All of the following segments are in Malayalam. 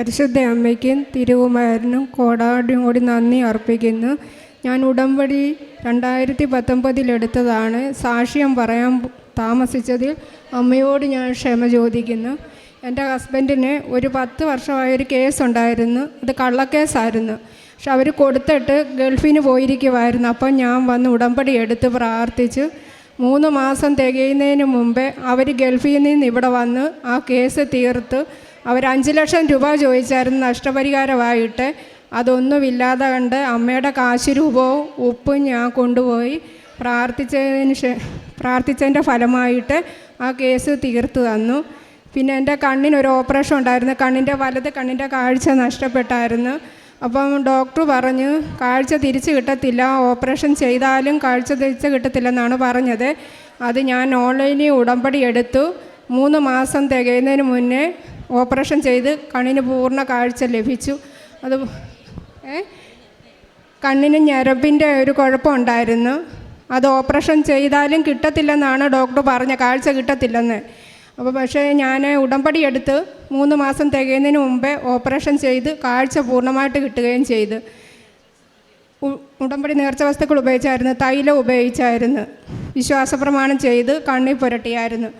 പരിശുദ്ധ അമ്മയ്ക്കും തിരുവുമാരനും കോടാടിയും കൂടി നന്ദി അർപ്പിക്കുന്നു. ഞാൻ ഉടമ്പടി രണ്ടായിരത്തി പത്തൊമ്പതിലെടുത്തതാണ് സാക്ഷ്യം പറയാൻ താമസിച്ചതിൽ അമ്മയോട് ഞാൻ ക്ഷമ ചോദിക്കുന്നു. എന്റെ ഹസ്ബൻഡിന് ഒരു പത്ത് വർഷമായൊരു കേസുണ്ടായിരുന്നു അത് കള്ളക്കേസായിരുന്നു. പക്ഷെ അവർ കൊടുത്തിട്ട് ഗൾഫിന് പോയിരിക്കുമായിരുന്നു അപ്പം ഞാൻ വന്ന് ഉടമ്പടി എടുത്ത് പ്രാർത്ഥിച്ച്. മൂന്ന് മാസം തികയുന്നതിന് മുമ്പേ അവർ ഗൾഫിൽ നിന്ന് ഇവിടെ വന്ന് ആ കേസ് തീർത്ത്. അവർ അഞ്ച് ലക്ഷം രൂപ ചോദിച്ചായിരുന്നു നഷ്ടപരിഹാരമായിട്ട്. അതൊന്നുമില്ലാതെ കണ്ട് അമ്മയുടെ കാശ് രൂപവും ഉപ്പും ഞാൻ കൊണ്ടുപോയി പ്രാർത്ഥിച്ചതിന് പ്രാർത്ഥിച്ചതിന്റെ ഫലമായിട്ട് ആ കേസ് തീർത്തു തന്നു. പിന്നെ എന്റെ കണ്ണിനൊരു ഓപ്പറേഷൻ ഉണ്ടായിരുന്നു. കണ്ണിന്റെ വലത് കണ്ണിന്റെ കാഴ്ച നഷ്ടപ്പെട്ടായിരുന്നു. അപ്പം ഡോക്ടർ പറഞ്ഞു കാഴ്ച തിരിച്ചു കിട്ടത്തില്ല. ഓപ്പറേഷൻ ചെയ്താലും കാഴ്ച തിരിച്ച് കിട്ടത്തില്ലെന്നാണ് പറഞ്ഞത്. അത് ഞാൻ ഓൺലൈനിൽ ഉടമ്പടി എടുത്തു. മൂന്ന് മാസം തികയുന്നതിന് മുന്നേ ഓപ്പറേഷൻ ചെയ്ത് കണ്ണിന് പൂർണ കാഴ്ച ലഭിച്ചു. അത് കണ്ണിന് ഞരമ്പിന്റെ ഒരു കുഴപ്പമുണ്ടായിരുന്നു അത് ഓപ്പറേഷൻ ചെയ്താലും കിട്ടത്തില്ലെന്നാണ് ഡോക്ടർ പറഞ്ഞ കാഴ്ച കിട്ടത്തില്ലെന്ന്. അപ്പോൾ പക്ഷേ ഞാൻ ഉടമ്പടി എടുത്ത് മൂന്ന് മാസം തികയുന്നതിന് മുമ്പേ ഓപ്പറേഷൻ ചെയ്ത് കാഴ്ച പൂർണമായിട്ട് കിട്ടുകയും ചെയ്ത്. ഉടമ്പടി നേർച്ച വസ്തുക്കൾ ഉപയോഗിച്ചായിരുന്നു തൈലം ഉപയോഗിച്ചായിരുന്നു. വിശ്വാസപ്രമാണം ചെയ്ത് കണ്ണി പുരട്ടിയായിരുന്നു.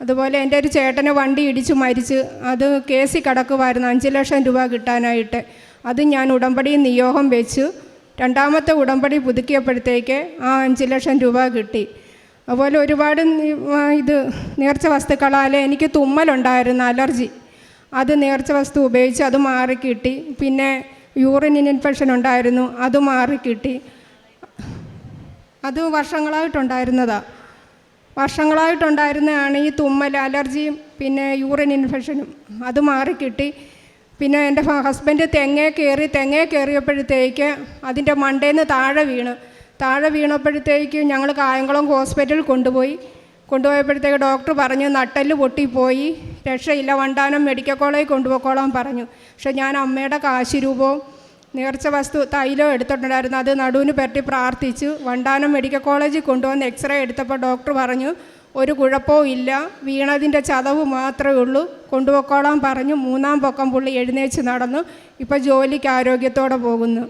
അതുപോലെ എന്റെ ഒരു ചേട്ടനെ വണ്ടി ഇടിച്ചു മരിച്ച് അത് കേസിൽ കിടക്കുമായിരുന്നു. അഞ്ച് ലക്ഷം രൂപ കിട്ടാനായിട്ട്. അത് ഞാൻ ഉടമ്പടി നിയോഗം വെച്ച് രണ്ടാമത്തെ ഉടമ്പടി പുതുക്കിയപ്പോഴത്തേക്ക് ആ അഞ്ച് ലക്ഷം രൂപ കിട്ടി. അതുപോലെ ഒരുപാട് ഇത് നേർച്ച വസ്തുക്കളാൽ എനിക്ക് തുമ്മലുണ്ടായിരുന്നു അലർജി. അത് നേർച്ച വസ്തു ഉപയോഗിച്ച് അത് മാറിക്കിട്ടി പിന്നെ യൂറിൻ ഇൻഫെക്ഷൻ ഉണ്ടായിരുന്നു അത് മാറിക്കിട്ടി അത് വർഷങ്ങളായിട്ടുണ്ടായിരുന്നതാണ് വർഷങ്ങളായിട്ടുണ്ടായിരുന്നതാണ് ഈ തുമ്മൽ അലർജിയും പിന്നെ യൂറിൻ ഇൻഫെക്ഷനും. അത് മാറിക്കിട്ടി. പിന്നെ എന്റെ ഹസ്ബൻഡ് തെങ്ങേ കയറി തെങ്ങേ കയറിയപ്പോഴത്തേക്ക് അതിന്റെ മണ്ടേന്ന് താഴെ വീണ്. താഴെ വീണപ്പോഴത്തേക്ക് ഞങ്ങൾ കായംകുളം ഹോസ്പിറ്റലിൽ കൊണ്ടുപോയി. കൊണ്ടുപോയപ്പോഴത്തേക്ക് ഡോക്ടർ പറഞ്ഞു നട്ടൽ പൊട്ടിപ്പോയി. രക്ഷയില്ല വണ്ടാനം മെഡിക്കൽ കോളേജിൽ കൊണ്ടുപോയിക്കോളാൻ പറഞ്ഞു. പക്ഷെ ഞാൻ അമ്മയുടെ കാശ് രൂപവും നേർച്ച വസ്തു തൈലം എടുത്തിട്ടുണ്ടായിരുന്നു. അത് നടുവിന് പറ്റി പ്രാർത്ഥിച്ചു. വണ്ടാനം മെഡിക്കൽ കോളേജിൽ കൊണ്ടുവന്ന് എക്സ്റേ എടുത്തപ്പോൾ ഡോക്ടർ പറഞ്ഞു ഒരു കുഴപ്പവും ഇല്ല. വീണതിന്റെ ചതവ് മാത്രമേ ഉള്ളൂ. കൊണ്ടുപോക്കോളാം പറഞ്ഞു. മൂന്നാം പൊക്കം പുള്ളി എഴുന്നേച്ച് നടന്നു. ഇപ്പോൾ ജോലിക്ക് ആരോഗ്യത്തോടെ പോകുന്നു.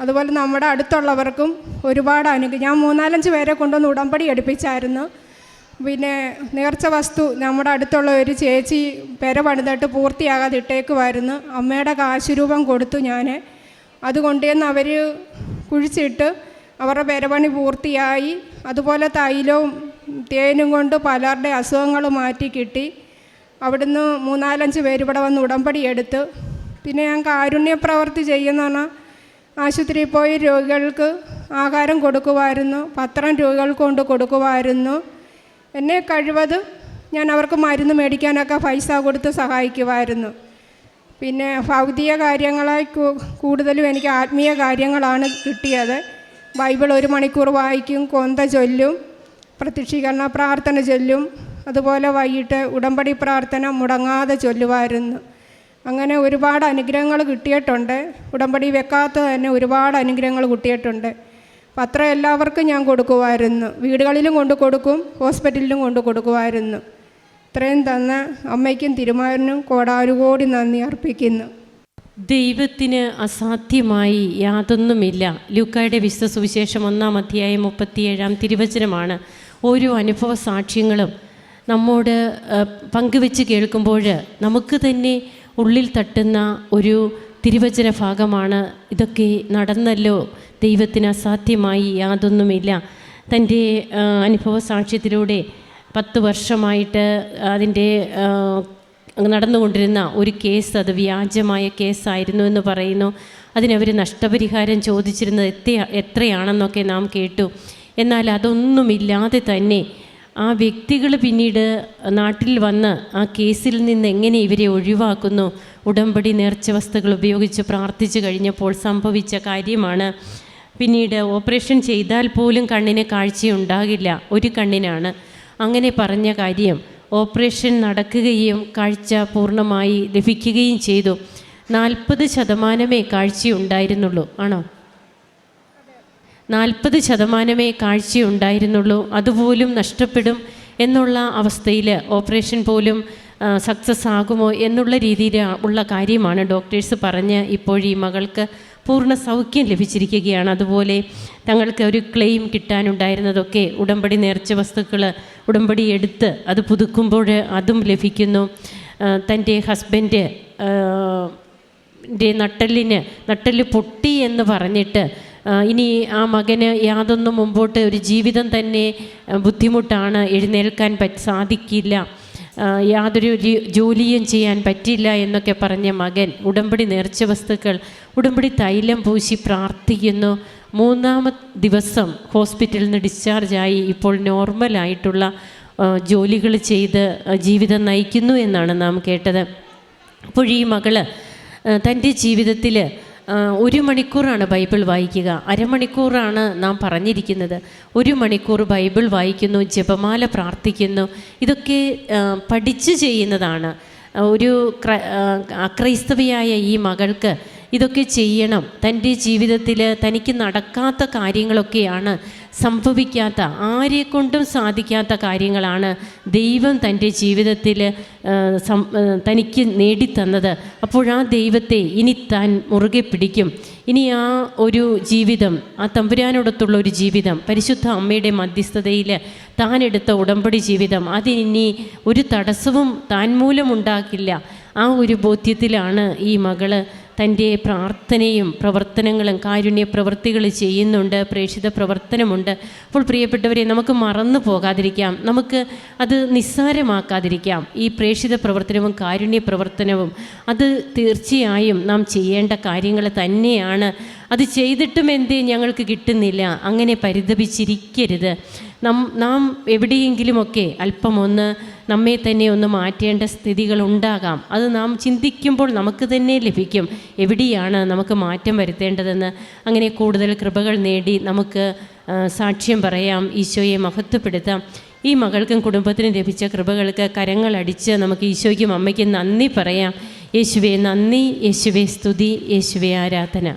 അതുപോലെ നമ്മുടെ അടുത്തുള്ളവർക്കും ഒരുപാട് അനുഗ്രഹം. ഞാൻ മൂന്നാലഞ്ച് പേരെ കൊണ്ടുവന്ന് ഉടമ്പടി എടുപ്പിച്ചായിരുന്നു. പിന്നെ നേർച്ച വസ്തു നമ്മുടെ അടുത്തുള്ള ഒരു ചേച്ചി പെര പണിതിട്ട് പൂർത്തിയാകാതെ ഇട്ടേക്കുമായിരുന്നു അമ്മയുടെ കാശുരൂപം കൊടുത്തു ഞാൻ അത് അവർ കുഴിച്ചിട്ട് അവരുടെ പെരപണി പൂർത്തിയായി. അതുപോലെ തൈലവും തേനും കൊണ്ട് പലരുടെ അസുഖങ്ങൾ മാറ്റി കിട്ടി. അവിടുന്ന് മൂന്നാലഞ്ച് പേര് ഇവിടെ വന്ന് ഉടമ്പടി എടുത്ത്. പിന്നെ ഞാൻ കാരുണ്യ പ്രവൃത്തി ചെയ്യുന്നതാണ് ആശുപത്രിയിൽ പോയി രോഗികൾക്ക് ആഹാരം കൊടുക്കുമായിരുന്നു. പത്രം രോഗികൾക്ക് കൊണ്ട് കൊടുക്കുമായിരുന്നു. എന്നെ കഴിവത് ഞാൻ അവർക്ക് മരുന്ന് മേടിക്കാനൊക്കെ പൈസ കൊടുത്ത് സഹായിക്കുമായിരുന്നു. പിന്നെ ഭൗതിക കാര്യങ്ങളെ കൂടുതലും എനിക്ക് ആത്മീയ കാര്യങ്ങളാണ് കിട്ടിയത്. ബൈബിൾ ഒരു മണിക്കൂർ വായിക്കും കൊന്ത ചൊല്ലും പ്രത്യക്ഷീകരണ പ്രാർത്ഥന ചൊല്ലും അതുപോലെ വൈകിട്ട് ഉടമ്പടി പ്രാർത്ഥന മുടങ്ങാതെ ചൊല്ലുമായിരുന്നു അങ്ങനെ ഒരുപാട് അനുഗ്രഹങ്ങൾ കിട്ടിയിട്ടുണ്ട്. ഉടമ്പടി വെക്കാത്ത തന്നെ ഒരുപാട് അനുഗ്രഹങ്ങൾ കിട്ടിയിട്ടുണ്ട്. പത്രം എല്ലാവർക്കും ഞാൻ കൊടുക്കുമായിരുന്നു വീടുകളിലും കൊണ്ട് കൊടുക്കും ഹോസ്പിറ്റലിലും കൊണ്ട് കൊടുക്കുമായിരുന്നു ഇത്രയും തന്ന അമ്മയ്ക്കും തിരുമാരനും കോടാനുകോടി നന്ദി അർപ്പിക്കുന്നു. ദൈവത്തിന് അസാധ്യമായി യാതൊന്നുമില്ല. ലൂക്കായുടെ വിശുദ്ധ സുവിശേഷം ഒന്നാം അധ്യായം മുപ്പത്തിയേഴാം തിരുവചനമാണ് ഓരോ അനുഭവ സാക്ഷ്യങ്ങളും നമ്മോട് പങ്കുവെച്ച് കേൾക്കുമ്പോൾ നമുക്ക് തന്നെ ഉള്ളിൽ തട്ടുന്ന ഒരു തിരുവചന ഭാഗമാണ്. ഇതൊക്കെ നടന്നല്ലോ. ദൈവത്തിന് അസാധ്യമായി യാതൊന്നുമില്ല. തന്റെ അനുഭവ സാക്ഷ്യത്തിലൂടെ പത്ത് വർഷമായിട്ട് അതിന്റെ നടന്നുകൊണ്ടിരുന്ന ഒരു കേസ് അത് വ്യാജമായ കേസായിരുന്നു എന്ന് പറയുന്നു. അതിനവർ നഷ്ടപരിഹാരം ചോദിച്ചിരുന്നത് എത്ര എത്രയാണെന്നൊക്കെ നാം കേട്ടു. എന്നാൽ അതൊന്നുമില്ലാതെ തന്നെ ആ വ്യക്തികൾ പിന്നീട് നാട്ടിൽ വന്ന് ആ കേസിൽ നിന്ന് എങ്ങനെ ഇവരെ ഒഴിവാക്കുന്നു ഉടമ്പടി നേർച്ച വസ്തുക്കൾ ഉപയോഗിച്ച് പ്രാർത്ഥിച്ചു കഴിഞ്ഞപ്പോൾ സംഭവിച്ച കാര്യമാണ്. പിന്നീട് ഓപ്പറേഷൻ ചെയ്താൽ പോലും കണ്ണിന് കാഴ്ചയുണ്ടാകില്ല. ഒരു കണ്ണിനാണ്. അങ്ങനെ പറഞ്ഞ കാര്യം ഓപ്പറേഷൻ നടക്കുകയും കാഴ്ച പൂർണമായി ലഭിക്കുകയും ചെയ്തു. നാൽപ്പത് ശതമാനമേ കാഴ്ചയുണ്ടായിരുന്നുള്ളൂ ആണോ? നാൽപ്പത് ശതമാനമേ കാഴ്ചയുണ്ടായിരുന്നുള്ളൂ അതുപോലും നഷ്ടപ്പെടും എന്നുള്ള അവസ്ഥയിൽ ഓപ്പറേഷൻ പോലും സക്സസ് ആകുമോ എന്നുള്ള രീതിയിൽ ഉള്ള കാര്യമാണ് ഡോക്ടേഴ്സ് പറഞ്ഞ് ഇപ്പോഴീ മകൾക്ക് പൂർണ സൗഖ്യം ലഭിച്ചിരിക്കുകയാണ്. അതുപോലെ തങ്ങൾക്ക് ഒരു ക്ലെയിം കിട്ടാനുണ്ടായിരുന്നതൊക്കെ ഉടമ്പടി നേർച്ച വസ്തുക്കൾ ഉടമ്പടി എടുത്ത് അത് പുതുക്കുമ്പോൾ അതും ലഭിക്കുന്നു. തന്റെ ഹസ്ബൻഡ് നട്ടലിന് നട്ടൽ പൊട്ടി എന്ന് പറഞ്ഞിട്ട് ഇനി ആ മകന് യാതൊന്നും മുമ്പോട്ട് ഒരു ജീവിതം തന്നെ ബുദ്ധിമുട്ടാണ് എഴുന്നേൽക്കാൻ പറ്റ സാധിക്കില്ല. യാതൊരു ജോലിയും ചെയ്യാൻ പറ്റില്ല എന്നൊക്കെ പറഞ്ഞ മകൻ ഉടമ്പടി നേർച്ച വസ്തുക്കൾ ഉടമ്പടി തൈലം പൂശി പ്രാർത്ഥിക്കുന്നു. മൂന്നാമത് ദിവസം ഹോസ്പിറ്റലിൽ നിന്ന് ഡിസ്ചാർജായി ഇപ്പോൾ നോർമലായിട്ടുള്ള ജോലികൾ ചെയ്ത് ജീവിതം നയിക്കുന്നു എന്നാണ് നാം കേട്ടത്. അപ്പോൾ ഈ മകൾ തന്റെ ജീവിതത്തിൽ ഒരു മണിക്കൂറാണ് ബൈബിൾ വായിക്കുക. അരമണിക്കൂറാണ് നാം പറഞ്ഞിരിക്കുന്നത്. ഒരു മണിക്കൂർ ബൈബിൾ വായിക്കുന്നു ജപമാല പ്രാർത്ഥിക്കുന്നു ഇതൊക്കെ പഠിച്ചു ചെയ്യുന്നതാണ്. ഒരു ക്ര അക്രൈസ്തവയായ ഈ മകൾക്ക് ഇതൊക്കെ ചെയ്യണം. തന്റെ ജീവിതത്തിൽ തനിക്ക് നടക്കാത്ത കാര്യങ്ങളൊക്കെയാണ് സംഭവിക്കാത്ത ആരെക്കൊണ്ടും സാധിക്കാത്ത കാര്യങ്ങളാണ് ദൈവം തന്റെ ജീവിതത്തിൽ തനിക്ക് നേടിത്തന്നത്. അപ്പോൾ ആ ദൈവത്തെ ഇനി താൻ മുറുകെ പിടിക്കും. ഇനി ആ ഒരു ജീവിതം ആ തമ്പുരാനോടൊത്തുള്ള ഒരു ജീവിതം പരിശുദ്ധ അമ്മയുടെ മധ്യസ്ഥതയിൽ താൻ എടുത്ത ഉടമ്പടി ജീവിതം അതിനി ഒരു തടസ്സവും താൻ മൂലമുണ്ടാക്കില്ല ആ ഒരു ബോധ്യത്തിലാണ് ഈ മകൾ തന്റെ പ്രാർത്ഥനയും പ്രവർത്തനങ്ങളും കാരുണ്യ പ്രവൃത്തികൾ ചെയ്യുന്നുണ്ട് പ്രേക്ഷിത പ്രവർത്തനമുണ്ട്. അപ്പോൾ പ്രിയപ്പെട്ടവരെ നമുക്ക് മറന്നു പോകാതിരിക്കാം. നമുക്ക് അത് നിസ്സാരമാക്കാതിരിക്കാം. ഈ പ്രേക്ഷിത പ്രവർത്തനവും കാരുണ്യ പ്രവർത്തനവും അത് തീർച്ചയായും നാം ചെയ്യേണ്ട കാര്യങ്ങൾ തന്നെയാണ്. അത് ചെയ്തിട്ടും എന്ത് ഞങ്ങൾക്ക് കിട്ടുന്നില്ല. അങ്ങനെ പരിതപിച്ചിരിക്കരുത്. നം നാം എവിടെയെങ്കിലുമൊക്കെ അല്പം ഒന്ന് നമ്മെ തന്നെ ഒന്ന് മാറ്റേണ്ട സ്ഥിതികൾ ഉണ്ടാകാം. അത് നാം ചിന്തിക്കുമ്പോൾ നമുക്ക് തന്നെ ലഭിക്കും. എവിടെയാണ് നമുക്ക് മാറ്റം വരുത്തേണ്ടതെന്ന്. അങ്ങനെ കൂടുതൽ കൃപകൾ നേടി നമുക്ക് സാക്ഷ്യം പറയാം. ഈശോയെ മഹത്വപ്പെടുത്താം. ഈ മകൾക്കും കുടുംബത്തിനും ലഭിച്ച കൃപകൾക്ക് കരങ്ങളടിച്ച് നമുക്ക് ഈശോയ്ക്കും അമ്മയ്ക്കും നന്ദി പറയാം. യേശുവെ നന്ദി. യേശുവെ സ്തുതി. യേശുവെ ആരാധന.